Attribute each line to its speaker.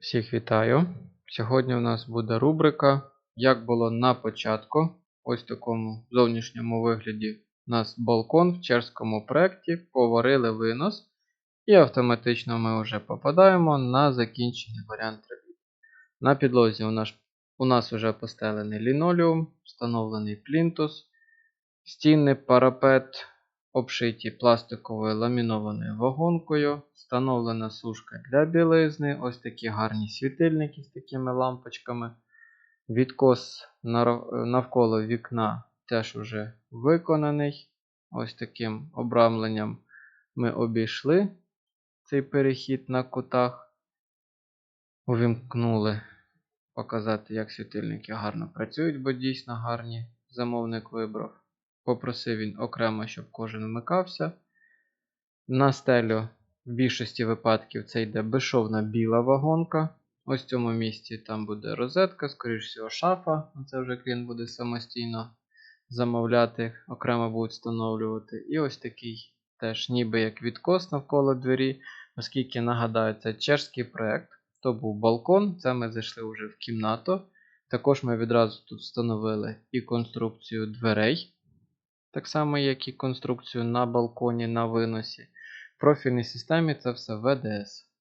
Speaker 1: Всіх вітаю. Сьогодні у нас буде рубрика Як було на початку. Ось в такому зовнішньому вигляді у нас балкон в чеському проєкті. Поварили винос. І автоматично ми вже попадаємо на закінчений варіант робіт. На підлозі у нас, у нас вже постелений лінолеум, встановлений плінтус, стіни, парапет обшиті пластиковою ламінованою вагонкою, встановлена сушка для білизни, ось такі гарні світильники з такими лампочками. Відкос навколо вікна теж уже виконаний. Ось таким обрамленням ми обійшли цей перехід на кутах. Увімкнули показати, як світильники гарно працюють, бо дійсно гарні замовник вибрав. Попросив він окремо, щоб кожен вмикався. На стелю в більшості випадків це йде безшовна біла вагонка. Ось в цьому місці там буде розетка, скоріш всього, шафа. Це вже клієнт буде самостійно замовляти, окремо будуть встановлювати. І ось такий теж ніби як відкос навколо двері, оскільки нагадаю, це чешський проект. То був балкон, це ми зайшли вже в кімнату. Також ми відразу тут встановили і конструкцію дверей, так само, як і конструкцію на балконі на виносі. В профільній системі це все VDS.